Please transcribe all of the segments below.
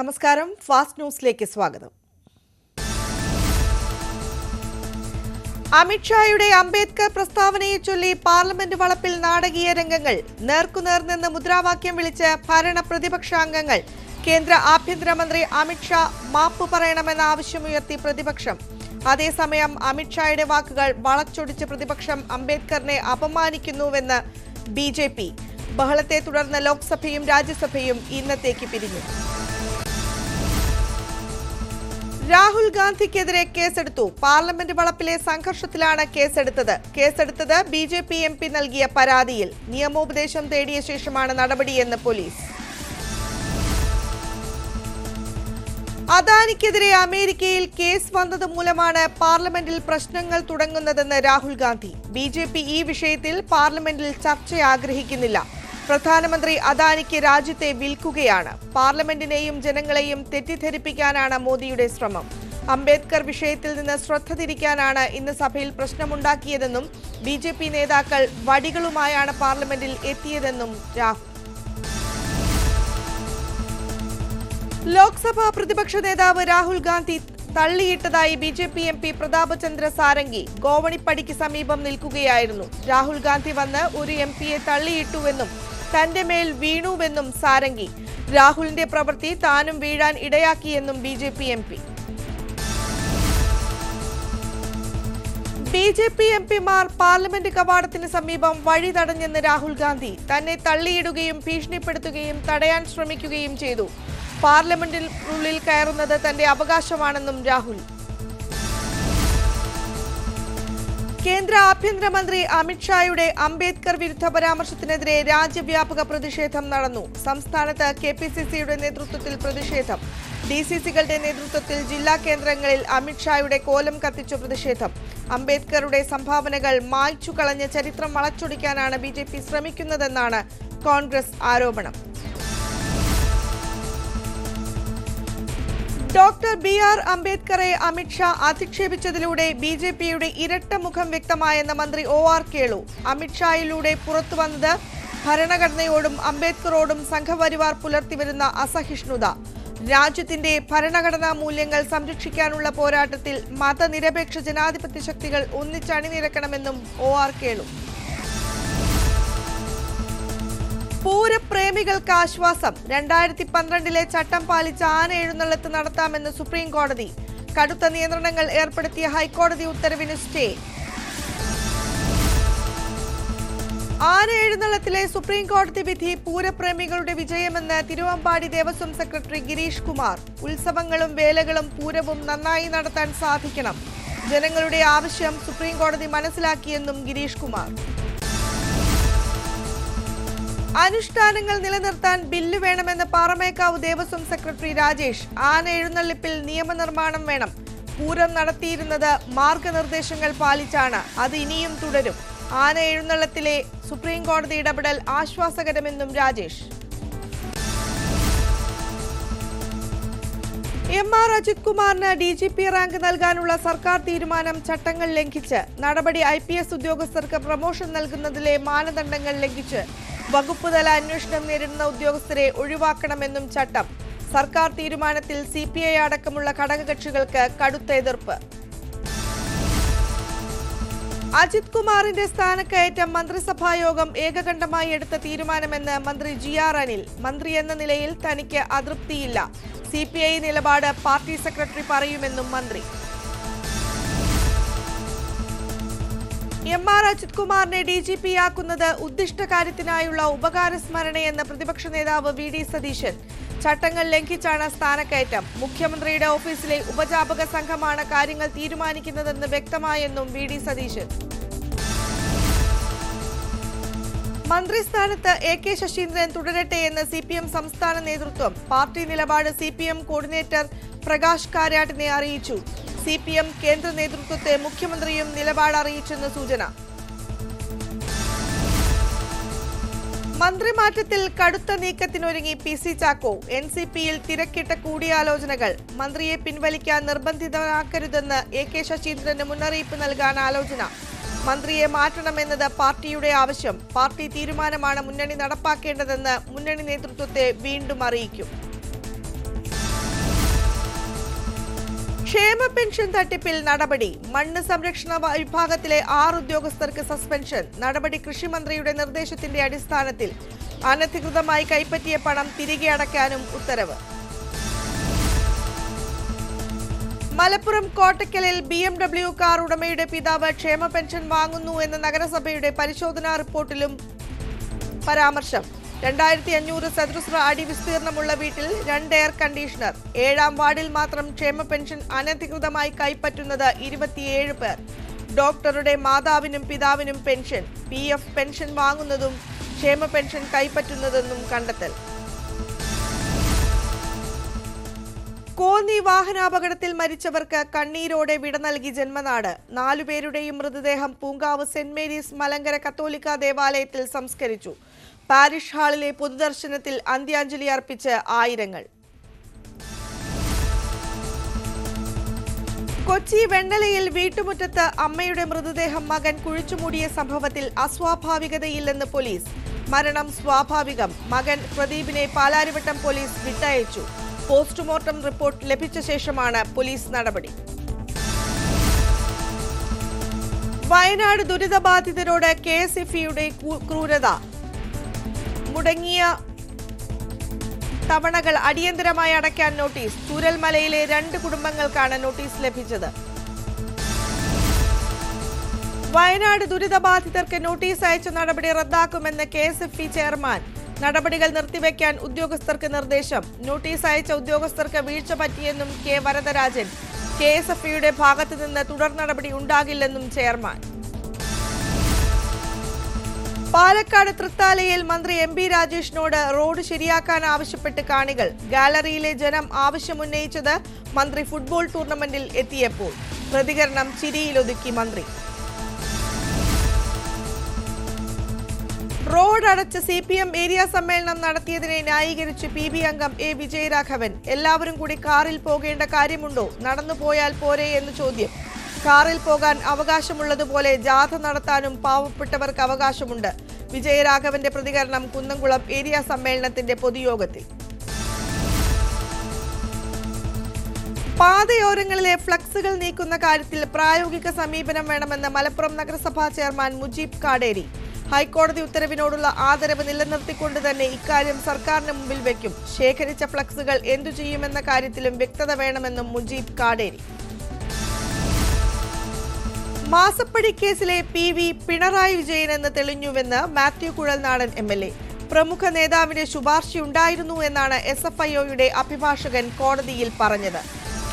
നമസ്കാരം. ഫാസ്റ്റ് ന്യൂസിലേക്ക് സ്വാഗതം. അമിത്ഷായുടെ അംബേദ്കർ പ്രസ്താവനയെ ചൊല്ലി പാർലമെന്റ് വളപ്പിൽ നാടകീയ രംഗങ്ങൾ നേർക്കുനേർ നിന്ന് മുദ്രാവാക്യം വിളിച്ച് ഭരണ പ്രതിപക്ഷാംഗങ്ങൾ കേന്ദ്ര ആഭ്യന്തരമന്ത്രി അമിത്ഷാ മാപ്പ് പറയണമെന്ന ആവശ്യമുയർത്തി പ്രതിപക്ഷം. അതേസമയം അമിത്ഷായുടെ വാക്കുകൾ വളച്ചൊടിച്ച് പ്രതിപക്ഷം അംബേദ്കറിനെ അപമാനിക്കുന്നുവെന്ന് ബി ബഹളത്തെ തുടർന്ന് ലോക്സഭയും രാജ്യസഭയും ഇന്നത്തേക്ക് പിരിഞ്ഞു. രാഹുൽ ഗാന്ധിക്കെതിരെ കേസെടുത്തു. പാർലമെന്റ് വളപ്പിലെ സംഘർഷത്തിലാണ് കേസെടുത്തത്. കേസെടുത്തത് B J P M P നൽകിയ പരാതിയിൽ. നിയമോപദേശം തേടിയ ശേഷമാണ് നടപടിയെന്ന് പോലീസ്. അദാനിക്കെതിരെ അമേരിക്കയിൽ കേസ് വന്നത് മൂലമാണ് പാർലമെന്റിൽ പ്രശ്നങ്ങൾ തുടങ്ങുന്നതെന്ന് രാഹുൽ ഗാന്ധി. ബി ഈ വിഷയത്തിൽ പാർലമെന്റിൽ ചർച്ച ആഗ്രഹിക്കുന്നില്ല പ്രധാനമന്ത്രി അദാനിക്ക് രാജ്യത്തെ വിൽക്കുകയാണ്. പാർലമെന്റിനെയും ജനങ്ങളെയും തെറ്റിദ്ധരിപ്പിക്കാനാണ് മോദിയുടെ ശ്രമം. അംബേദ്കർ വിഷയത്തിൽ നിന്ന് ശ്രദ്ധ തിരിക്കാനാണ് ഇന്ന് സഭയിൽ പ്രശ്നമുണ്ടാക്കിയതെന്നും ബി ജെ പി നേതാക്കൾ വടികളുമായാണ് പാർലമെന്റിൽ എത്തിയതെന്നും രാഹുൽ. ലോക്സഭാ പ്രതിപക്ഷ നേതാവ് Rahul Gandhi തള്ളിയിട്ടതായി B J P M P Pratap Chandra Sarangi ഗോവണിപ്പടിക്ക് സമീപം നിൽക്കുകയായിരുന്നു. രാഹുൽ ഗാന്ധി വന്ന് ഒരു എം പിയെ തള്ളിയിട്ടുവെന്നും തന്റെ മേൽ വീണുവെന്നും സാരംഗി. രാഹുലിന്റെ പ്രവൃത്തി താനും വീഴാൻ ഇടയാക്കിയെന്നും B J P M P. B J P M പിമാർ പാർലമെന്റ് കവാടത്തിന് സമീപം വഴി തടഞ്ഞെന്ന് രാഹുൽ ഗാന്ധി തന്നെ തള്ളിയിടുകയും ഭീഷണിപ്പെടുത്തുകയും തടയാൻ ശ്രമിക്കുകയും ചെയ്തു. പാർലമെന്റിനുള്ളിൽ കയറുന്നത് തന്റെ അവകാശമാണെന്നും രാഹുൽ കേന്ദ്ര ആഭ്യന്തരമന്ത്രി അമിത്ഷായുടെ അംബേദ്കർ വിരുദ്ധ പരാമർശത്തിനെതിരെ രാജ്യവ്യാപക പ്രതിഷേധം നടന്നു. സംസ്ഥാനത്ത് കെ പി സി സിയുടെ നേതൃത്വത്തിൽ പ്രതിഷേധം. ഡി സി സികളുടെ നേതൃത്വത്തിൽ ജില്ലാ കേന്ദ്രങ്ങളിൽ അമിത്ഷായുടെ കോലം കത്തിച്ചു പ്രതിഷേധം. അംബേദ്കറുടെ സംഭാവനകൾ മായ്ച്ചു കളഞ്ഞ ചരിത്രം വളച്ചൊടിക്കാനാണ് ബി ശ്രമിക്കുന്നതെന്നാണ് കോൺഗ്രസ് ആരോപണം. ഡോക്ടർ ബി ആർ അംബേദ്കറെ അമിത്ഷാ അധിക്ഷേപിച്ചതിലൂടെ ബി ജെ പിയുടെ ഇരട്ട മുഖം വ്യക്തമായെന്ന മന്ത്രി ഒ ആർ കേളു. അമിത്ഷായിലൂടെ പുറത്തുവന്നത് ഭരണഘടനയോടും അംബേദ്കറോടും സംഘപരിവാർ പുലർത്തിവരുന്ന അസഹിഷ്ണുത. രാജ്യത്തിന്റെ ഭരണഘടനാ മൂല്യങ്ങൾ സംരക്ഷിക്കാനുള്ള പോരാട്ടത്തിൽ മതനിരപേക്ഷ ജനാധിപത്യ ശക്തികൾ ഒന്നിച്ചണിനിരക്കണമെന്നും ഒ ആർ കേളു. പൂരപ്രേമികൾക്ക് ആശ്വാസം. രണ്ടായിരത്തി പന്ത്രണ്ടിലെ ചട്ടം പാലിച്ച് ആന എഴുന്നള്ളത്ത് നടത്താമെന്ന് സുപ്രീം കോടതി. കടുത്ത നിയന്ത്രണങ്ങൾ ഏർപ്പെടുത്തിയ ഹൈക്കോടതി ഉത്തരവിന് സ്റ്റേ. ആന എഴുന്നള്ളത്തിലെ സുപ്രീം കോടതി വിധി പൂരപ്രേമികളുടെ വിജയമെന്ന് തിരുവമ്പാടി ദേവസ്വം സെക്രട്ടറി ഗിരീഷ് കുമാർ. ഉത്സവങ്ങളും വേലകളും പൂരവും നന്നായി നടത്താൻ സാധിക്കണം. ജനങ്ങളുടെ ആവശ്യം സുപ്രീം കോടതി മനസ്സിലാക്കിയെന്നും ഗിരീഷ് കുമാർ. അനുഷ്ഠാനങ്ങൾ നിലനിർത്താൻ ബില്ല് വേണമെന്ന് പാറമേക്കാവ് ദേവസ്വം സെക്രട്ടറി രാജേഷ്. ആന എഴുന്നള്ളിപ്പിൽ നിയമനിർമ്മാണം വേണം. പൂരം നടത്തിയിരുന്നത് മാർഗനിർദ്ദേശങ്ങൾ പാലിച്ചാണ്. അത് ഇനിയും തുടരും. ആന എഴുന്നള്ളത്തിലെ സുപ്രീം കോടതി ഇടപെടൽ ആശ്വാസകരമെന്നും രാജേഷ്. എം ആർ അജിത് കുമാറിന് ഡി ജി പി റാങ്ക് നൽകാനുള്ള സർക്കാർ തീരുമാനം ചട്ടങ്ങൾ ലംഘിച്ച്. നടപടി ഐ പി എസ് ഉദ്യോഗസ്ഥർക്ക് പ്രമോഷൻ നൽകുന്നതിലെ മാനദണ്ഡങ്ങൾ ലംഘിച്ച് വകുപ്പ് തല അന്വേഷണം നേരിടുന്ന ഉദ്യോഗസ്ഥരെ ഒഴിവാക്കണമെന്നും ചട്ടം. സർക്കാർ തീരുമാനത്തിൽ സി പി ഐ അടക്കമുള്ള ഘടകകക്ഷികൾക്ക് കടുത്ത എതിർപ്പ്. അജിത് കുമാറിന്റെ സ്ഥാനക്കയറ്റം മന്ത്രിസഭാ യോഗം ഏകകണ്ഠമായി എടുത്ത തീരുമാനമെന്ന് മന്ത്രി ജി ആർ അനിൽ. മന്ത്രി എന്ന നിലയിൽ തനിക്ക് അതൃപ്തിയില്ല. സി പി ഐ നിലപാട് പാർട്ടി സെക്രട്ടറി പറയുമെന്നും മന്ത്രി. എം ആർ അജിത് കുമാറിനെ ഡി ജി പി ആക്കുന്നത് ഉദ്ദിഷ്ട കാര്യത്തിനായുള്ള ഉപകാരസ്മരണയെന്ന പ്രതിപക്ഷ നേതാവ് വി ഡി സതീശൻ. ചട്ടങ്ങൾ ലംഘിച്ചാണ് സ്ഥാനക്കയറ്റം. മുഖ്യമന്ത്രിയുടെ ഓഫീസിലെ ഉപജാപക സംഘമാണ് കാര്യങ്ങൾ തീരുമാനിക്കുന്നതെന്ന് വ്യക്തമായെന്നും വി ഡി സതീശൻ. മന്ത്രിസ്ഥാനത്ത് എ കെ ശശീന്ദ്രൻ തുടരട്ടെ എന്ന് സി പി എം സംസ്ഥാന നേതൃത്വം. പാർട്ടി നിലപാട് C P M coordinator Prakash കാരാട്ടിനെ അറിയിച്ചു. സി പി എം കേന്ദ്ര നേതൃത്വത്തെ മുഖ്യമന്ത്രിയും നിലപാട് അറിയിച്ചെന്ന് സൂചന. മന്ത്രിമാറ്റത്തിൽ കടുത്ത നീക്കത്തിനൊരുങ്ങി P C Chacko. N C പിയിൽ തിരക്കിട്ട കൂടിയാലോചനകൾ. മന്ത്രിയെ പിൻവലിക്കാൻ നിർബന്ധിതനാക്കരുതെന്ന് എ കെ ശശീന്ദ്രന് മുന്നറിയിപ്പ് നൽകാൻ ആലോചന. മന്ത്രിയെ മാറ്റണമെന്നത് പാർട്ടിയുടെ ആവശ്യം. പാർട്ടി തീരുമാനമാണ് മുന്നണി നടപ്പാക്കേണ്ടതെന്ന് മുന്നണി നേതൃത്വത്തെ വീണ്ടും അറിയിക്കും. ക്ഷേമ പെൻഷൻ തട്ടിപ്പിൽ നടപടി. മണ്ണ് സംരക്ഷണ വിഭാഗത്തിലെ ആറ് ഉദ്യോഗസ്ഥർക്ക് സസ്പെൻഷൻ. നടപടി കൃഷിമന്ത്രിയുടെ നിർദ്ദേശത്തിന്റെ അടിസ്ഥാനത്തിൽ അനധികൃതമായി കൈപ്പറ്റിയ പണം തിരികെ അടയ്ക്കാനും ഉത്തരവ്. മലപ്പുറം കോട്ടക്കലിൽ ബി എം ഡബ്ല്യു കാർ ഉടമയുടെ പിതാവ് ക്ഷേമ പെൻഷൻ വാങ്ങുന്നു എന്ന നഗരസഭയുടെ പരിശോധനാ റിപ്പോർട്ടിലും പരാമർശം. രണ്ടായിരത്തി അഞ്ഞൂറ് ചതുരശ്ര അടി വിസ്തീർണമുള്ള വീട്ടിൽ രണ്ട് എയർ കണ്ടീഷണർ ഏഴാം വാർഡിൽ മാത്രം ക്ഷേമ പെൻഷൻ അനധികൃതമായി കൈപ്പറ്റുന്നത് ഇരുപത്തിയേഴ് പേർ. ഡോക്ടറുടെ മാതാവിനും പിതാവിനും പെൻഷൻ പി എഫ് പെൻഷൻ വാങ്ങുന്നതും ക്ഷേമ പെൻഷൻ കൈപ്പറ്റുന്നതെന്നും കണ്ടെത്തൽ. കോന്നി വാഹനാപകടത്തിൽ മരിച്ചവർക്ക് കണ്ണീരോടെ വിട നൽകി ജന്മനാട്. നാലുപേരുടെയും മൃതദേഹം പൂങ്കാവ് സെന്റ് മേരീസ് മലങ്കര കത്തോലിക്ക ദേവാലയത്തിൽ സംസ്കരിച്ചു. പാരിഷ് ഹാളിലെ പൊതുദർശനത്തിൽ അന്ത്യാഞ്ജലി അർപ്പിച്ച് ആയിരങ്ങൾ. കൊച്ചി വെണ്ണലയിൽ വീട്ടുമുറ്റത്ത് അമ്മയുടെ മൃതദേഹം മകൻ കുഴിച്ചുമൂടിയ സംഭവത്തിൽ അസ്വാഭാവികതയില്ലെന്ന് പോലീസ്. മരണം സ്വാഭാവികം. മകൻ പ്രദീപിനെ പാലാരിവട്ടം പോലീസ് വിട്ടയച്ചു. പോസ്റ്റ്മോർട്ടം റിപ്പോർട്ട് ലഭിച്ച ശേഷമാണ് പോലീസ് നടപടി. വയനാട് ദുരിതബാധിതരോട് കെ എസ് എഫ് ക്രൂരത. മുടങ്ങിയ തവണകൾ അടിയന്തരമായി അടയ്ക്കാൻ നോട്ടീസ്. ചൂരൽമലയിലെ രണ്ട് കുടുംബങ്ങൾക്കാണ് നോട്ടീസ് ലഭിച്ചത്. വയനാട് ദുരിതബാധിതർക്ക് നോട്ടീസ് അയച്ച നടപടി റദ്ദാക്കുമെന്ന് K S F E chairman. നടപടികൾ നിർത്തിവെക്കാൻ ഉദ്യോഗസ്ഥർക്ക് നിർദ്ദേശം. നോട്ടീസ് അയച്ച ഉദ്യോഗസ്ഥർക്ക് വീഴ്ച പറ്റിയെന്നും K Varadarajan. K S F ഭാഗത്തുനിന്ന് തുടർ നടപടി ഉണ്ടാകില്ലെന്നും ചെയർമാൻ. പാലക്കാട് തൃത്താലയിൽ മന്ത്രി എം പി രാജേഷിനോട് റോഡ് ശരിയാക്കാൻ ആവശ്യപ്പെട്ട് കാണികൾ. ഗാലറിയിലെ ജനം ആവശ്യമുന്നയിച്ചത് മന്ത്രി ഫുട്ബോൾ ടൂർണമെന്റിൽ എത്തിയപ്പോൾ. പ്രതികരണം ചിരിയിലൊതുക്കി മന്ത്രി. റോഡ് അടച്ച് സി പി എം ഏരിയ സമ്മേളനം നടത്തിയതിനെ ന്യായീകരിച്ച് പി ബി അംഗം എ വിജയരാഘവൻ. എല്ലാവരും കൂടി കാറിൽ പോകേണ്ട കാര്യമുണ്ടോ? നടന്നു പോയാൽ പോരെ എന്ന് ചോദ്യം. കാറിൽ പോകാൻ അവകാശമുള്ളതുപോലെ ജാഥ നടത്താനും പാവപ്പെട്ടവർക്ക് അവകാശമുണ്ട്. വിജയരാഘവന്റെ പ്രതികരണം കുന്നംകുളം ഏരിയ സമ്മേളനത്തിന്റെ പൊതുയോഗത്തിൽ. പാതയോരങ്ങളിലെ ഫ്ലക്സുകൾ നീക്കുന്ന കാര്യത്തിൽ പ്രായോഗിക സമീപനം വേണമെന്ന് മലപ്പുറം നഗരസഭാ ചെയർമാൻ മുജീബ് കാടേരി. ഹൈക്കോടതി ഉത്തരവിനോടുള്ള ആദരവ് നിലനിർത്തിക്കൊണ്ട് തന്നെ ഇക്കാര്യം സർക്കാരിന് മുമ്പിൽ വെക്കും. ശേഖരിച്ച ഫ്ലക്സുകൾ എന്തു ചെയ്യുമെന്ന കാര്യത്തിലും വ്യക്തത വേണമെന്നും മുജീബ് കാടേരി. മാസപ്പടി കേസിലെ പി വി പിണറായി വിജയൻ എന്ന് തെളിഞ്ഞുവെന്ന് Mathew Kuzhalnadan M L A. പ്രമുഖ നേതാവിന്റെ ശുപാർശയുണ്ടായിരുന്നു എന്നാണ് എസ് എഫ് ഐ ഒയുടെ അഭിഭാഷകൻ കോടതിയിൽ പറഞ്ഞത്.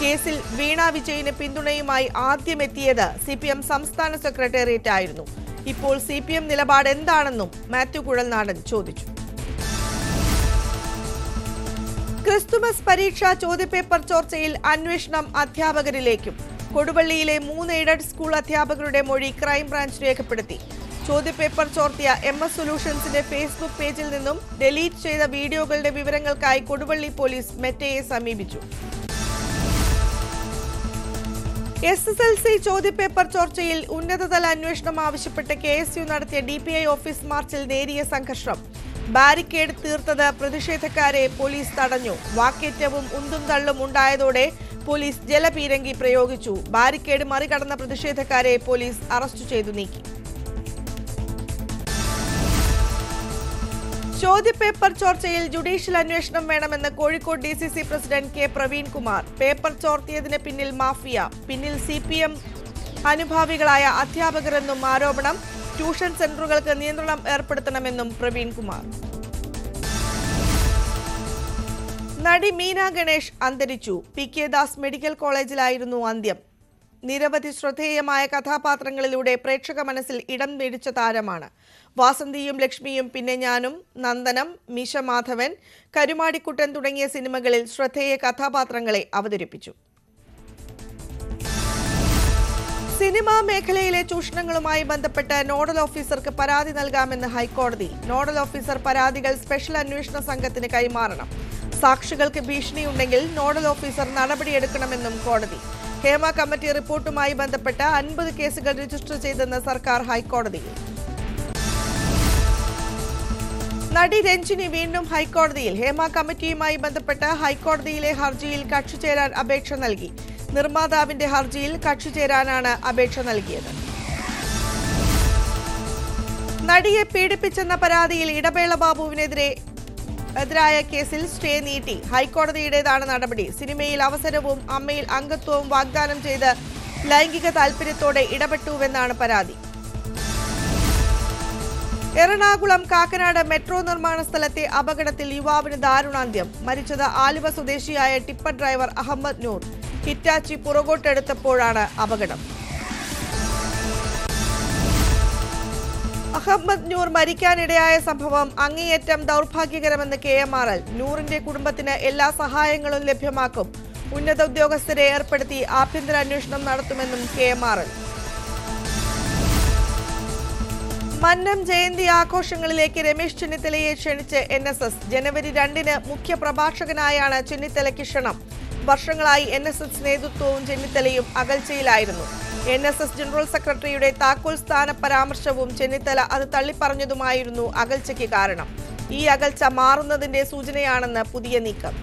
കേസിൽ വീണ വിജയന് പിന്തുണയുമായി ആദ്യമെത്തിയത് സി പി എം സംസ്ഥാന സെക്രട്ടേറിയറ്റ് ആയിരുന്നു ഇപ്പോൾ സി പി എം നിലപാട് എന്താണെന്നും മാത്യു കുഴൽനാടൻ ചോദിച്ചു. ക്രിസ്തുമസ് പരീക്ഷാ ചോദ്യപേപ്പർ ചോർച്ചയിൽ അന്വേഷണം അധ്യാപകരിലേക്കും. കൊടുവള്ളിയിലെ മൂന്ന് എയ്ഡഡ് സ്കൂൾ അധ്യാപകരുടെ മൊഴി ക്രൈംബ്രാഞ്ച് രേഖപ്പെടുത്തി. ചോദ്യപേപ്പർ ചോർത്തിയ എം എസ് സൊല്യൂഷൻസിന്റെ ഫേസ്ബുക്ക് പേജിൽ നിന്നും ഡിലീറ്റ് ചെയ്ത വീഡിയോകളുടെ വിവരങ്ങൾക്കായി കൊടുവള്ളി പോലീസ് മെറ്റയെ സമീപിച്ചു. എസ് എസ് എൽ സി ചോദ്യപേപ്പർ ചോർച്ചയിൽ ഉന്നതതല അന്വേഷണം ആവശ്യപ്പെട്ട് കെ എസ് യു നടത്തിയ ഡി പി ഐ ഓഫീസ് മാർച്ചിൽ നേരിയ സംഘർഷം. ബാരിക്കേഡ് തീർത്തത് പ്രതിഷേധക്കാരെ പോലീസ് തടഞ്ഞു. വാക്കേറ്റവും ഉന്തും തള്ളും ഉണ്ടായതോടെ പോലീസ് ജലപീരങ്കി പ്രയോഗിച്ചു. ബാരിക്കേഡ് മറികടന്ന പ്രതിഷേധക്കാരെ പോലീസ് അറസ്റ്റ് ചെയ്തു നീക്കി. ചോദ്യപേപ്പർ ചോർച്ചയിൽ ജുഡീഷ്യൽ അന്വേഷണം വേണമെന്ന് Kozhikode D C C president K Praveenkumar. Paper ചോർത്തിയതിന് പിന്നിൽ മാഫിയ. പിന്നിൽ സി പി എം അനുഭാവികളായ അധ്യാപകരെന്നും ആരോപണം. ട്യൂഷൻ സെന്ററുകൾക്ക് നിയന്ത്രണം ഏർപ്പെടുത്തണമെന്നും പ്രവീൺ കുമാർ. നടി മീന ഗണേഷ് അന്തരിച്ചു. പി. കെ. ദാസ് മെഡിക്കൽ കോളേജിലായിരുന്നു അന്ത്യം. നിരവധി ശ്രദ്ധേയമായ കഥാപാത്രങ്ങളിലൂടെ പ്രേക്ഷക മനസ്സിൽ ഇടം പിടിച്ച താരമാണ്. വാസന്തിയും ലക്ഷ്മിയും പിന്നെ ഞാനും നന്ദനം മീശ മാധവൻ കരുമാടിക്കുട്ടൻ തുടങ്ങിയ സിനിമകളിൽ ശ്രദ്ധേയ കഥാപാത്രങ്ങളെ അവതരിപ്പിച്ചു. സിനിമാ മേഖലയിലെ ചൂഷണങ്ങളുമായി ബന്ധപ്പെട്ട് നോഡൽ ഓഫീസർക്ക് പരാതി നൽകാമെന്ന് ഹൈക്കോടതി. നോഡൽ ഓഫീസർ പരാതികൾ സ്പെഷ്യൽ അന്വേഷണ സംഘത്തിന് കൈമാറണം. സാക്ഷികൾക്ക് ഭീഷണിയുണ്ടെങ്കിൽ നോഡൽ ഓഫീസർ നടപടിയെടുക്കണമെന്നും കോടതി. ഹേമ കമ്മിറ്റി റിപ്പോർട്ടുമായി ബന്ധപ്പെട്ട് അൻപത് കേസുകൾ രജിസ്റ്റർ ചെയ്തെന്ന് സർക്കാർ ഹൈക്കോടതി നടി രഞ്ജിനി വീണ്ടും ഹൈക്കോടതിയിൽ. ഹേമ കമ്മിറ്റിയുമായി ബന്ധപ്പെട്ട് ഹൈക്കോടതിയിലെ ഹർജിയിൽ കക്ഷി ചേരാൻ അപേക്ഷ നൽകി. നിർമ്മാതാവിന്റെ ഹർജിയിൽ കക്ഷി ചേരാനാണ് അപേക്ഷ നൽകിയത്. നടിയെ പീഡിപ്പിച്ചെന്ന പരാതിയിൽ ഇടവേള ബാബുവിനെതിരെ എതിരായ കേസിൽ സ്റ്റേ നീട്ടി. ഹൈക്കോടതിയുടേതാണ് നടപടി. സിനിമയിൽ അവസരവും അമ്മയിൽ അംഗത്വവും വാഗ്ദാനം ചെയ്ത് ലൈംഗിക താൽപര്യത്തോടെ ഇടപെട്ടുവെന്നാണ് പരാതി. എറണാകുളം കാക്കനാട് മെട്രോ നിർമ്മാണ സ്ഥലത്തെ അപകടത്തിൽ യുവാവിന് ദാരുണാന്ത്യം. മരിച്ചത് ആലുവ സ്വദേശിയായ tipper driver Ahammed Noor. Hitachi പുറകോട്ടെടുത്തപ്പോഴാണ് അപകടം. അഹമ്മദ് നൂർ മരിക്കാനിടയായ സംഭവം അങ്ങേയറ്റം ദൗർഭാഗ്യകരമെന്ന് കെ എം ആർ എൽ. നൂറിന്റെ കുടുംബത്തിന് എല്ലാ സഹായങ്ങളും ലഭ്യമാക്കും. ഉന്നത ഉദ്യോഗസ്ഥരെ ഏർപ്പെടുത്തി ആഭ്യന്തര അന്വേഷണം നടത്തുമെന്നും K M R L. Mannam Jayanti ആഘോഷങ്ങളിലേക്ക് Ramesh ചെന്നിത്തലയെ ക്ഷണിച്ച് എൻ എസ് എസ്. ജനുവരി രണ്ടിന് മുഖ്യ പ്രഭാഷകനായാണ് ചെന്നിത്തലയ്ക്ക് ക്ഷണം. വർഷങ്ങളായി എൻ എസ് എസ് നേതൃത്വവും ചെന്നിത്തലയും അകൽച്ചയിലായിരുന്നു. എൻ എസ് എസ് ജനറൽ സെക്രട്ടറിയുടെ താക്കോൽ സ്ഥാന പരാമർശവും ചെന്നിത്തല അത് തള്ളിപ്പറഞ്ഞതുമായിരുന്നു അകൽച്ചയ്ക്ക് കാരണം. ഈ അകൽച്ച മാറുന്നതിന്റെ സൂചനയാണെന്ന് പുതിയ നീക്കം.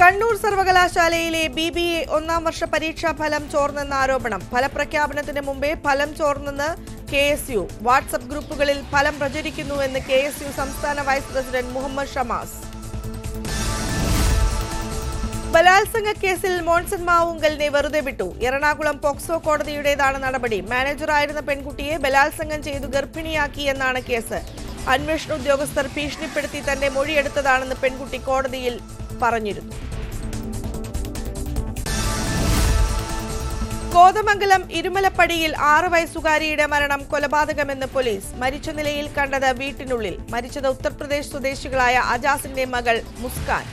കണ്ണൂർ സർവകലാശാലയിലെ ബി ബി എ ഒന്നാം വർഷ പരീക്ഷാ ഫലം ചോർന്നെന്ന ആരോപണം. ഫലപ്രഖ്യാപനത്തിന് മുമ്പേ ഫലം ചോർന്നെന്ന് കെ എസ് യു. വാട്സപ്പ് ഗ്രൂപ്പുകളിൽ ഫലം പ്രചരിക്കുന്നുവെന്ന് കെ എസ് യു സംസ്ഥാന വൈസ് പ്രസിഡന്റ് മുഹമ്മദ് ഷമാസ്. ബലാത്സംഗ കേസിൽ മോൺസൺ മാവുങ്കലിനെ വെറുതെ വിട്ടു. എറണാകുളം പോക്സോ കോടതിയുടേതാണ് നടപടി. മാനേജറായിരുന്ന പെൺകുട്ടിയെ ബലാത്സംഗം ചെയ്തു ഗർഭിണിയാക്കി എന്നാണ് കേസ്. അന്വേഷണ ഉദ്യോഗസ്ഥർ ഭീഷണിപ്പെടുത്തി തന്റെ മൊഴിയെടുത്തതാണെന്ന് പെൺകുട്ടി കോടതിയിൽ പറഞ്ഞിരുന്നു. കോതമംഗലം ഇരുമലപ്പടിയിൽ ആറ് വയസ്സുകാരിയുടെ മരണം കൊലപാതകമെന്ന് പോലീസ്. മരിച്ച നിലയിൽ കണ്ടത് വീട്ടിനുള്ളിൽ. മരിച്ചത് ഉത്തർപ്രദേശ് സ്വദേശികളായ അജാസിന്റെ മകൾ മുസ്കാൻ.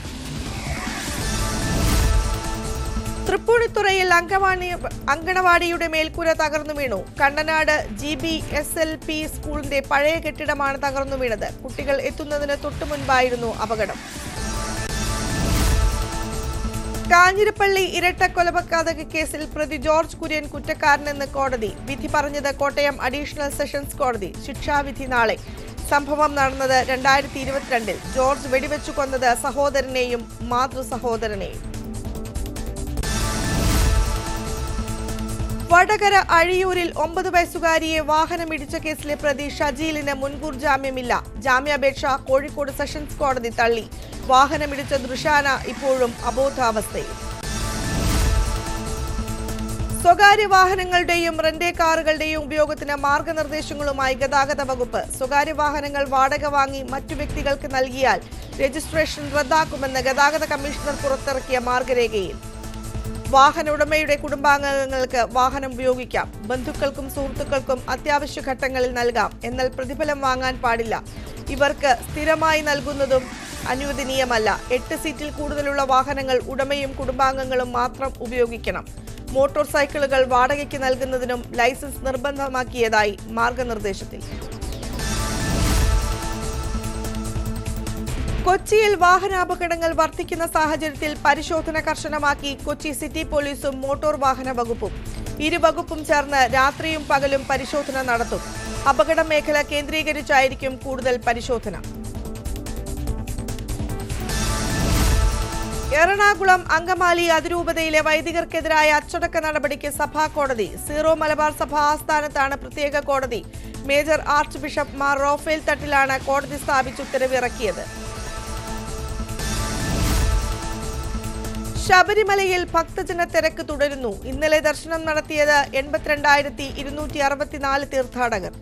തൃപ്പൂണിത്തുറയിൽ അങ്കവാണി അങ്കണവാടിയുടെ മേൽക്കൂര തകർന്നു വീണു. Kannanad G B S L P സ്കൂളിന്റെ പഴയ കെട്ടിടമാണ് തകർന്നു വീണത്. കുട്ടികൾ എത്തുന്നതിന് തൊട്ടു മുൻപായിരുന്നു അപകടം. കാഞ്ഞിരപ്പള്ളി ഇരട്ട കൊലപാതക കേസിൽ പ്രതി ജോർജ് കുര്യൻ കുറ്റക്കാരനെന്ന് കോടതി. വിധി പറഞ്ഞത് കോട്ടയം അഡീഷണൽ സെഷൻസ് കോടതി. ശിക്ഷാവിധി നാളെ. സംഭവം നടന്നത് രണ്ടായിരത്തി ഇരുപത്തിരണ്ടിൽ. ജോർജ് വെടിവെച്ചു കൊന്നത് സഹോദരനെയും മാതൃ സഹോദരനെയും. വടകര അഴിയൂരിൽ ഒമ്പത് വയസ്സുകാരിയെ വാഹനമിടിച്ച കേസിലെ പ്രതി ഷജീലിന് മുൻകൂർ ജാമ്യമില്ല. ജാമ്യാപേക്ഷ കോഴിക്കോട് സെഷൻസ് കോടതി തള്ളി. വാഹനമിടിച്ച ദൃശാന ഇപ്പോഴും അബോധാവസ്ഥയിൽ. സ്വകാര്യ വാഹനങ്ങളുടെയും റെന്റേ കാറുകളുടെയും ഉപയോഗത്തിന് മാർഗനിർദ്ദേശങ്ങളുമായി ഗതാഗത വകുപ്പ്. സ്വകാര്യ വാഹനങ്ങൾ വാടക വാങ്ങി മറ്റു വ്യക്തികൾക്ക് നൽകിയാൽ രജിസ്ട്രേഷൻ റദ്ദാക്കുമെന്ന് ഗതാഗത കമ്മീഷണർ പുറത്തിറക്കിയ മാർഗരേഖയിൽ. വാഹന ഉടമയുടെ കുടുംബാംഗങ്ങൾക്ക് വാഹനം ഉപയോഗിക്കാം. ബന്ധുക്കൾക്കും സുഹൃത്തുക്കൾക്കും അത്യാവശ്യ ഘട്ടങ്ങളിൽ നൽകാം. എന്നാൽ പ്രതിഫലം വാങ്ങാൻ പാടില്ല. ഇവർക്ക് സ്ഥിരമായി നൽകുന്നതും അനുവദനീയമല്ല. എട്ട് സീറ്റിൽ കൂടുതലുള്ള വാഹനങ്ങൾ ഉടമയും കുടുംബാംഗങ്ങളും മാത്രം ഉപയോഗിക്കണം. മോട്ടോർ സൈക്കിളുകൾ വാടകയ്ക്ക് നൽകുന്നതിനും ലൈസൻസ് നിർബന്ധമാക്കിയതായി മാർഗനിർദ്ദേശത്തിൽ. കൊച്ചിയിൽ വാഹനാപകടങ്ങൾ വർദ്ധിക്കുന്ന സാഹചര്യത്തിൽ പരിശോധന കർശനമാക്കി കൊച്ചി സിറ്റി പോലീസും മോട്ടോർ വാഹന വകുപ്പും. ഇരു വകുപ്പും ചേർന്ന് രാത്രിയും പകലും പരിശോധന നടത്തും. അപകട മേഖല കേന്ദ്രീകരിച്ചായിരിക്കും കൂടുതൽ പരിശോധന. എറണാകുളം അങ്കമാലി അതിരൂപതയിലെ വൈദികർക്കെതിരായ അച്ചടക്ക നടപടിക്ക് സഭാ കോടതി സീറോ മലബാർ സഭ ആസ്ഥാനത്താണ് പ്രത്യേക കോടതി. മേജർ ആർച്ച് ബിഷപ്പ് മാർ റോഫേൽ തട്ടിലാണ് കോടതി സ്ഥാപിച്ച് ഉത്തരവിറക്കിയത്. ശബരിമലയിൽ ഭക്തജന തിരക്ക് തുടരുന്നു. ഇന്നലെ ദർശനം നടത്തിയത് എൺപത്തിരണ്ടായിരത്തി ഇരുന്നൂറ്റി അറുപത്തിനാല് തീർത്ഥാടകർ.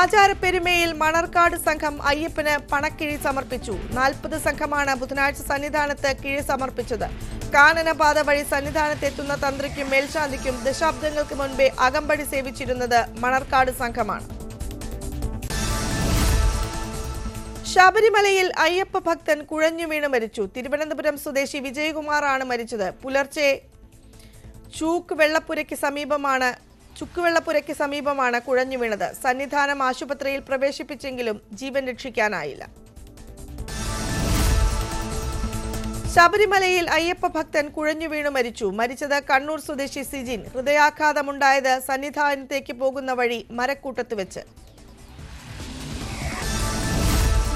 ആചാരപ്പെരുമയിൽ മണർക്കാട് സംഘം അയ്യപ്പന് പണക്കിഴി സമർപ്പിച്ചു. നാൽപ്പത് സംഘമാണ് ബുധനാഴ്ച സന്നിധാനത്ത് കിഴി സമർപ്പിച്ചത്. കാനനപാത വഴി സന്നിധാനത്തെത്തുന്ന തന്ത്രിക്കും മേൽശാന്തിക്കും ദശാബ്ദങ്ങൾക്ക് മുൻപേ അകമ്പടി സേവിച്ചിരുന്നത് മണർക്കാട് സംഘമാണ്. ശബരിമലയിൽ അയ്യപ്പ ഭക്തൻ കുഴഞ്ഞു വീണ് മരിച്ചു. തിരുവനന്തപുരം സ്വദേശി വിജയകുമാറാണ് മരിച്ചത്. പുലർച്ചെ ചൂക്ക് വെള്ളപ്പുരയ്ക്ക് സമീപമാണ് ചുക്കുവെള്ളപ്പുരയ്ക്ക് സമീപമാണ് കുഴഞ്ഞു വീണത്. സന്നിധാനം ആശുപത്രിയിൽ പ്രവേശിപ്പിച്ചെങ്കിലും ജീവൻ രക്ഷിക്കാനായില്ല. ശബരിമലയിൽ അയ്യപ്പ ഭക്തൻ കുഴഞ്ഞു വീണു മരിച്ചു. മരിച്ചത് കണ്ണൂർ സ്വദേശി സിജിൻ. ഹൃദയാഘാതമുണ്ടായത് സന്നിധാനത്തേക്ക് പോകുന്ന വഴി മരക്കൂട്ടത്ത് വെച്ച്.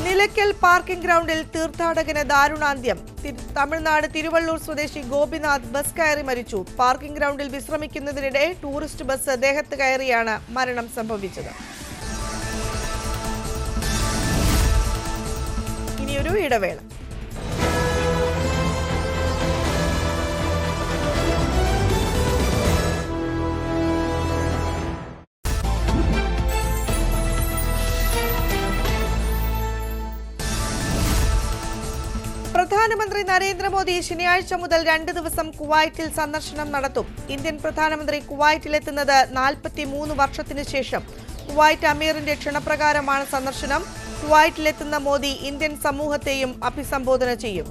നിലയ്ക്കൽ പാർക്കിംഗ് ഗ്രൗണ്ടിൽ തീർത്ഥാടകന് ദാരുണാന്ത്യം. തമിഴ്നാട് തിരുവള്ളൂർ സ്വദേശി ഗോപിനാഥ് ബസ് കയറി മരിച്ചു. പാർക്കിംഗ് ഗ്രൗണ്ടിൽ വിശ്രമിക്കുന്നതിനിടെ ടൂറിസ്റ്റ് ബസ് ദേഹത്ത് കയറിയാണ് മരണം സംഭവിച്ചത്. ഇനിയൊരു ഇടവേള. പ്രധാനമന്ത്രി നരേന്ദ്രമോദി ശനിയാഴ്ച മുതൽ രണ്ട് ദിവസം കുവൈറ്റിൽ സന്ദർശനം നടത്തും. ഇന്ത്യൻ പ്രധാനമന്ത്രി കുവൈറ്റിലെത്തുന്നത് നാൽപ്പത്തി മൂന്ന് വർഷത്തിനു ശേഷം. കുവൈറ്റ് അമീറിന്റെ ക്ഷണപ്രകാരമാണ് സന്ദർശനം. കുവൈറ്റിലെത്തുന്ന മോദി ഇന്ത്യൻ സമൂഹത്തെയും അഭിസംബോധന ചെയ്യും.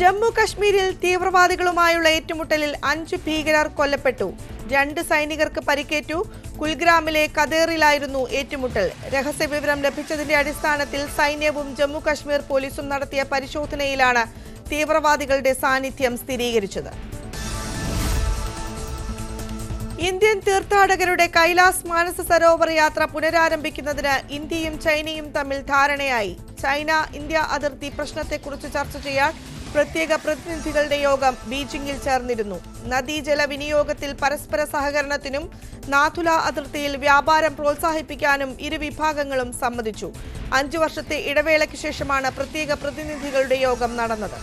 ജമ്മു കശ്മീരിൽ തീവ്രവാദികളുമായുള്ള ഏറ്റുമുട്ടലിൽ അഞ്ച് ഭീകരർ കൊല്ലപ്പെട്ടു. രണ്ട് സൈനികർക്ക് പരിക്കേറ്റു. കുൽഗ്രാമിലെ കതേറിലായിരുന്നു ഏറ്റുമുട്ടൽ. രഹസ്യവിവരം ലഭിച്ചതിന്റെ അടിസ്ഥാനത്തിൽ സൈന്യവും ജമ്മു കശ്മീർ പോലീസും നടത്തിയ പരിശോധനയിലാണ് തീവ്രവാദികളുടെ സാന്നിധ്യം സ്ഥിരീകരിച്ചത്. ഇന്ത്യൻ തീർത്ഥാടകരുടെ കൈലാസ് മാനസ സരോവർ യാത്ര പുനരാരംഭിക്കുന്നതിന് ഇന്ത്യയും ചൈനയും തമ്മിൽ ധാരണയായി. ചൈന ഇന്ത്യ അതിർത്തി പ്രശ്നത്തെക്കുറിച്ച് ചർച്ച ചെയ്യാൻ പ്രത്യേക പ്രതിനിധികളുടെ യോഗം ബീജിംഗിൽ ചേർന്നിരുന്നു. നദീജല വിനിയോഗത്തിൽ പരസ്പര സഹകരണത്തിനും നാഥുല അതിർത്തിയിൽ വ്യാപാരം പ്രോത്സാഹിപ്പിക്കാനും ഇരു വിഭാഗങ്ങളും സമ്മതിച്ചു. അഞ്ചു വർഷത്തെ ഇടവേളയ്ക്ക് ശേഷമാണ് പ്രത്യേക പ്രതിനിധികളുടെ യോഗം നടന്നത്.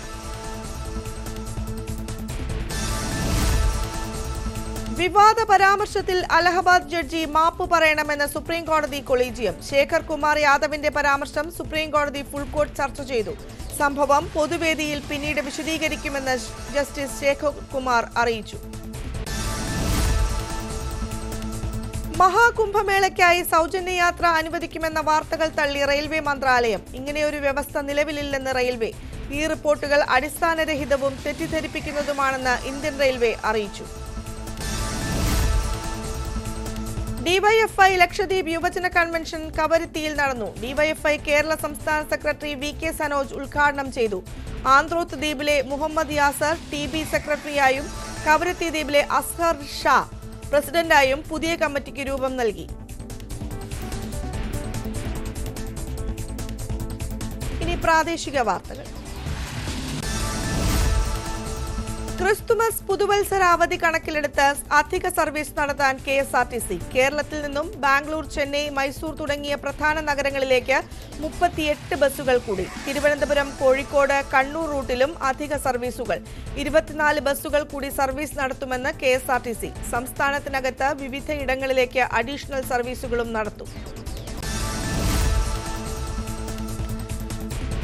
വിവാദ പരാമർശത്തിൽ അലഹബാദ് ജഡ്ജി മാപ്പ് പറയണമെന്ന് സുപ്രീം കോടതി കൊളീജിയം. ശേഖർ കുമാർ യാദവിന്റെ പരാമർശം സുപ്രീം കോടതി ഫുൾ കോർട്ട് ചർച്ച ചെയ്തു. സംഭവം പൊതുവേദിയിൽ പിന്നീട് വിശദീകരിക്കുമെന്ന് ജസ്റ്റിസ് ശേഖർ കുമാർ അറിയിച്ചു. മഹാകുംഭമേളയ്ക്കായി സൗജന്യ യാത്ര അനുവദിക്കുമെന്ന വാർത്തകൾ തള്ളി റെയിൽവേ മന്ത്രാലയം. ഇങ്ങനെയൊരു വ്യവസ്ഥ നിലവിലില്ലെന്ന് റെയിൽവേ. ഈ റിപ്പോർട്ടുകൾ അടിസ്ഥാനരഹിതവും തെറ്റിദ്ധരിപ്പിക്കുന്നതുമാണെന്ന് ഇന്ത്യൻ റെയിൽവേ അറിയിച്ചു. ഡിവൈഎഫ്ഐ ലക്ഷദ്വീപ് യുവജന കൺവെൻഷൻ കവരത്തിയിൽ നടന്നു. ഡിവൈഎഫ്ഐ കേരള സംസ്ഥാന സെക്രട്ടറി വി കെ സനോജ് ഉദ്ഘാടനം ചെയ്തു. ആന്ത്രോത്ത് ദ്വീപിലെ മുഹമ്മദ് യാസർ ടി ബി സെക്രട്ടറിയായും കവരത്തി ദ്വീപിലെ അസ്ഹർ ഷാ പ്രസിഡന്റായും പുതിയ കമ്മിറ്റിക്ക് രൂപം നൽകി. ഇനി പ്രാദേശിക വാർത്തകൾ. ക്രിസ്തുമസ് പുതുവത്സര അവധി കണക്കിലെടുത്ത് അധിക സർവീസ് നടത്താൻ K S R T C. കേരളത്തിൽ നിന്നും ബാംഗ്ലൂർ ചെന്നൈ മൈസൂർ തുടങ്ങിയ പ്രധാന നഗരങ്ങളിലേക്ക് മുപ്പത്തിയെട്ട് ബസ്സുകൾ കൂടി. തിരുവനന്തപുരം കോഴിക്കോട് കണ്ണൂർ റൂട്ടിലും അധിക സർവീസുകൾ. ഇരുപത്തിനാല് ബസ്സുകൾ കൂടി സർവീസ് നടത്തുമെന്ന് K S R T C. സംസ്ഥാനത്തിനകത്ത് വിവിധ ഇടങ്ങളിലേക്ക് അഡീഷണൽ സർവീസുകളും നടത്തും.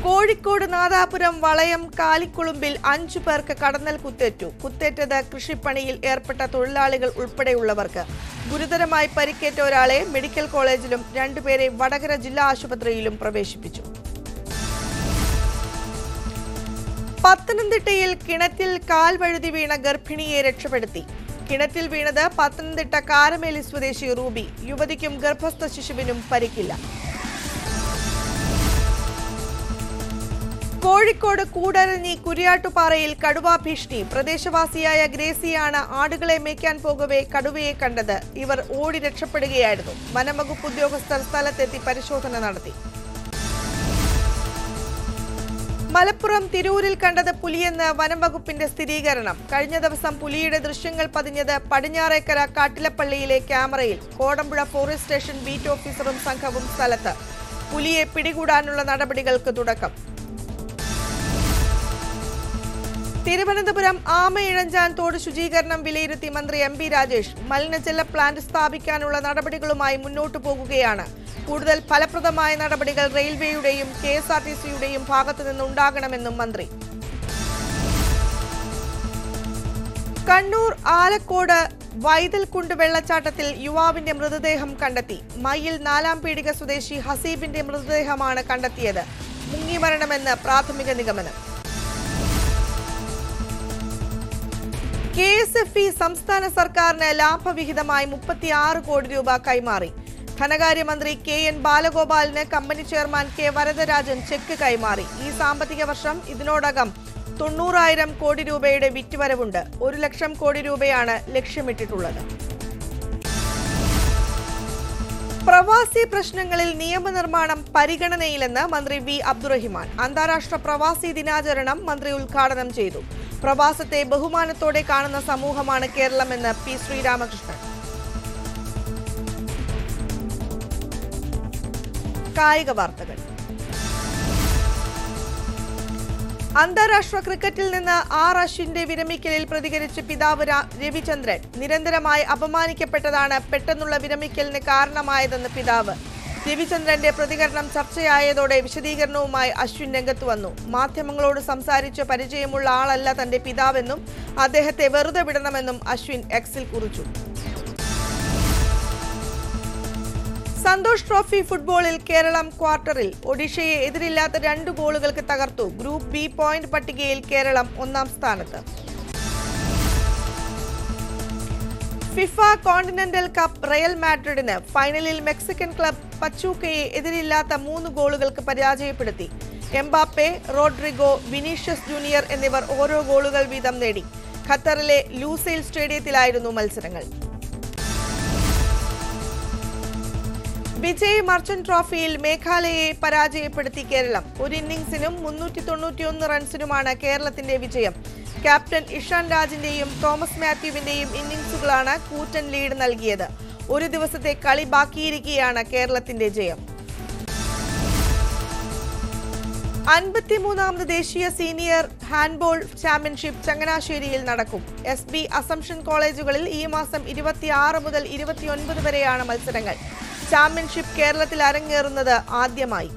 കോഴിക്കോട് നാദാപുരം വളയം കാലിക്കുളുമ്പിൽ അഞ്ചു പേർക്ക് കടന്നൽ കുത്തേറ്റു. കുത്തേറ്റത് കൃഷിപ്പണിയിൽ ഏർപ്പെട്ട തൊഴിലാളികൾ ഉൾപ്പെടെയുള്ളവർക്ക്. ഗുരുതരമായി പരിക്കേറ്റ ഒരാളെ മെഡിക്കൽ കോളേജിലും രണ്ടുപേരെ വടകര ജില്ലാ ആശുപത്രിയിലും പ്രവേശിപ്പിച്ചു. പത്തനംതിട്ടയിൽ കിണറ്റിൽ കാൽവഴുതി വീണ ഗർഭിണിയെ രക്ഷപ്പെടുത്തി. കിണറ്റിൽ വീണത് പത്തനംതിട്ട കാരമേലി സ്വദേശി റൂബി. യുവതിക്കും ഗർഭസ്ഥ ശിശുവിനും പരിക്കില്ല. കോഴിക്കോട് കൂടരഞ്ഞി കുരിയാട്ടുപാറയിൽ കടുവാ ഭീഷണി. പ്രദേശവാസിയായ ഗ്രേസിയാണ് ആടുകളെ മേയ്ക്കാൻ പോകവേ കടുവയെ കണ്ടത്. ഇവർ ഓടി രക്ഷപ്പെടുകയായിരുന്നു. വനംവകുപ്പ് ഉദ്യോഗസ്ഥർ സ്ഥലത്തെത്തി പരിശോധന നടത്തി. മലപ്പുറം തിരൂരിൽ കണ്ടത് പുലിയെന്ന് വനംവകുപ്പിന്റെ സ്ഥിരീകരണം. കഴിഞ്ഞ ദിവസം പുലിയുടെ ദൃശ്യങ്ങൾ പതിഞ്ഞത് പടിഞ്ഞാറേക്കര കാട്ടിലപ്പള്ളിയിലെ ക്യാമറയിൽ. കോടമ്പുഴ ഫോറസ്റ്റ് സ്റ്റേഷൻ ബീറ്റ് ഓഫീസറും സംഘവും സ്ഥലത്ത്. പുലിയെ പിടികൂടാനുള്ള നടപടികൾക്ക് തുടക്കം. തിരുവനന്തപുരം ആമയിഴഞ്ചാൻ തോട് ശുചീകരണം വിലയിരുത്തി മന്ത്രി എം പി രാജേഷ് മലിനജല പ്ലാന്റ് സ്ഥാപിക്കാനുള്ള നടപടികളുമായി മുന്നോട്ടു പോകുകയാണ്. കൂടുതൽ ഫലപ്രദമായ നടപടികൾ റെയിൽവേയുടെയും കെ എസ് ആർ ടി സിയുടെയും ഭാഗത്തു നിന്നുണ്ടാകണമെന്നും മന്ത്രി. കണ്ണൂർ ആലക്കോട് വൈതൽക്കുണ്ട് വെള്ളച്ചാട്ടത്തിൽ യുവാവിന്റെ മൃതദേഹം കണ്ടെത്തി. മയിൽ നാലാം പീടിക സ്വദേശി ഹസീബിന്റെ മൃതദേഹമാണ് കണ്ടെത്തിയത്. മുങ്ങി മരണമെന്ന് പ്രാഥമിക നിഗമനം. കെ എസ് എഫ് ഇ സംസ്ഥാന സർക്കാരിന് ലാഭവിഹിതമായി മുപ്പത്തിയാറ് കോടി രൂപ കൈമാറി. ധനകാര്യമന്ത്രി K N ബാലഗോപാലിന് company chairman K Varadarajan cheque കൈമാറി. ഈ സാമ്പത്തിക വർഷം ഇതിനോടകം തൊണ്ണൂറായിരം കോടി രൂപയുടെ വിറ്റുവരവുണ്ട്. ഒരു ലക്ഷം കോടി രൂപയാണ് ലക്ഷ്യമിട്ടിട്ടുള്ളത്. പ്രവാസി പ്രശ്നങ്ങളിൽ നിയമനിർമ്മാണം പരിഗണനയിലെന്ന് മന്ത്രി വി അബ്ദുറഹിമാൻ. അന്താരാഷ്ട്ര പ്രവാസി ദിനാചരണം മന്ത്രി ഉദ്ഘാടനം ചെയ്തു. പ്രവാസത്തെ ബഹുമാനത്തോടെ കാണുന്ന സമൂഹമാണ് കേരളമെന്ന് പി ശ്രീരാമകൃഷ്ണൻ. കായിക വാർത്തകൾ. അന്താരാഷ്ട്ര ക്രിക്കറ്റിൽ നിന്ന് ആർ അശ്വിന്റെ വിരമിക്കലിൽ പ്രതികരിച്ച് പിതാവ് രവിചന്ദ്രൻ നിരന്തരമായി അപമാനിക്കപ്പെട്ടതാണ് പെട്ടെന്നുള്ള വിരമിക്കലിന് കാരണമായതെന്ന് പിതാവ് രവിചന്ദ്രന്റെ പ്രതികരണം ചർച്ചയായതോടെ വിശദീകരണവുമായി അശ്വിൻ രംഗത്ത് വന്നു. മാധ്യമങ്ങളോട് സംസാരിച്ച് പരിചയമുള്ള ആളല്ല തന്റെ പിതാവെന്നും അദ്ദേഹത്തെ വെറുതെ വിടണമെന്നും അശ്വിൻ എക്സിൽ കുറിച്ചു. സന്തോഷ് ട്രോഫി ഫുട്ബോളിൽ കേരളം ക്വാർട്ടറിൽ. ഒഡീഷയെ എതിരില്ലാത്ത രണ്ട് ഗോളുകൾക്ക് തകർത്തു. ഗ്രൂപ്പ് ബി പോയിന്റ് പട്ടികയിൽ കേരളം ഒന്നാം സ്ഥാനത്ത്. ഫിഫ കോണ്ടിനെന്റൽ കപ്പ് റയൽ മാഡ്രിഡിന് ഫൈനലിൽ മെക്സിക്കൻ ക്ലബ് പച്ചൂക്കയെ എതിരില്ലാത്ത മൂന്ന് ഗോളുകൾക്ക് പരാജയപ്പെടുത്തി. എംബാപ്പെ റോഡ്രിഗോ വിനീഷ്യസ് ജൂനിയർ എന്നിവർ ഓരോ ഗോളുകൾ വീതം നേടി. ഖത്തറിലെ ലൂസെയിൽ സ്റ്റേഡിയത്തിലായിരുന്നു മത്സരങ്ങൾ. വിജയ് മർച്ചന്റ് ട്രോഫിയിൽ മേഘാലയയെ പരാജയപ്പെടുത്തി കേരളം. ഒരു ഇന്നിംഗ്സിനും മുന്നൂറ്റി തൊണ്ണൂറ്റിയൊന്ന് റൺസിനുമാണ് കേരളത്തിന്റെ വിജയം. ക്യാപ്റ്റൻ ഇഷാൻ രാജിന്റെയും തോമസ് മാത്യുവിന്റെയും ഇന്നിംഗ്സുകളാണ് കൂറ്റൻ ലീഡ് നൽകിയത്. ഒരു ദിവസത്തെ കളി ബാക്കിയിരിക്കെയാണ് കേരളത്തിന്റെ ജയം. അൻപത്തിമൂന്നാമത് ദേശീയ സീനിയർ ഹാൻഡ്ബോൾ ചാമ്പ്യൻഷിപ്പ് ചങ്ങനാശ്ശേരിയിൽ നടക്കും. എസ് ബി അസംഷൻ കോളേജുകളിൽ ഈ മാസം ഇരുപത്തിയാറ് മുതൽ ഇരുപത്തിയൊൻപത് വരെയാണ് മത്സരങ്ങൾ. ചാമ്പ്യൻഷിപ്പ് കേരളത്തിൽ അരങ്ങേറുന്നത് ആദ്യമായി.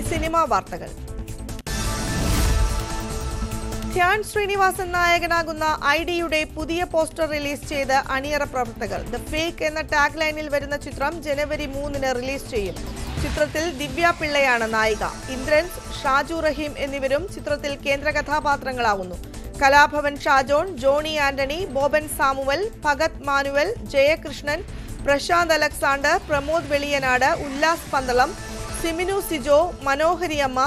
ഇനി സിനിമാ വാർത്തകൾ. ധ്യാൻ ശ്രീനിവാസൻ നായകനാകുന്ന ഐ ഡിയുടെ പുതിയ പോസ്റ്റർ റിലീസ് ചെയ്ത് അണിയറ പ്രവർത്തകർ. ദ ഫേക്ക് എന്ന ടാഗ് ലൈനിൽ വരുന്ന ചിത്രം ജനുവരി മൂന്നിന് റിലീസ് ചെയ്യും. ചിത്രത്തിൽ ദിവ്യ പിള്ളയാണ് നായിക. ഇന്ദ്രൻസ് ഷാജു റഹീം എന്നിവരും ചിത്രത്തിൽ കേന്ദ്ര കഥാപാത്രങ്ങളാകുന്നു Kalabhavan Shajon Johny Antony Boban Samuel Bhagath manual Jayakrishnan Prashanth Alexander Pramod Veliyanad Ullas Pandalam Siminu Sijo Manohariyamma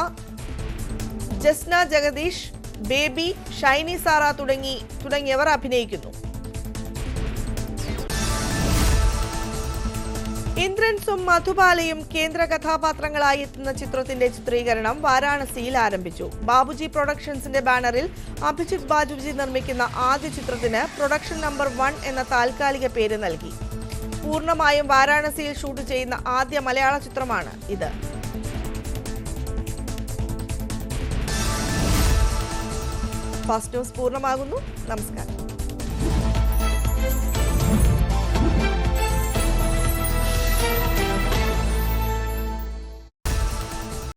Jasna Jagadish baby Shiny Sara തുടങ്ങി തുടങ്ങിയവർ അഭിനയിക്കുന്നു. ഇന്ദ്രൻസും മധുബാലയും കേന്ദ്ര കഥാപാത്രങ്ങളായി എത്തുന്ന ചിത്രത്തിന്റെ ചിത്രീകരണം വാരാണസിയിൽ ആരംഭിച്ചു. ബാബുജി പ്രൊഡക്ഷൻസിന്റെ ബാനറിൽ അഭിജിത് ബാജുജി നിർമ്മിക്കുന്ന ആദ്യ ചിത്രത്തിന് പ്രൊഡക്ഷൻ നമ്പർ വൺ എന്ന താൽക്കാലിക പേര് നൽകി. പൂർണമായും വാരാണസിയിൽ ഷൂട്ട് ചെയ്യുന്ന ആദ്യ മലയാള ചിത്രമാണ് ഇത്. ഫസ്റ്റ് ന്യൂസ് പൂർണമാകുന്നു. നമസ്കാരം.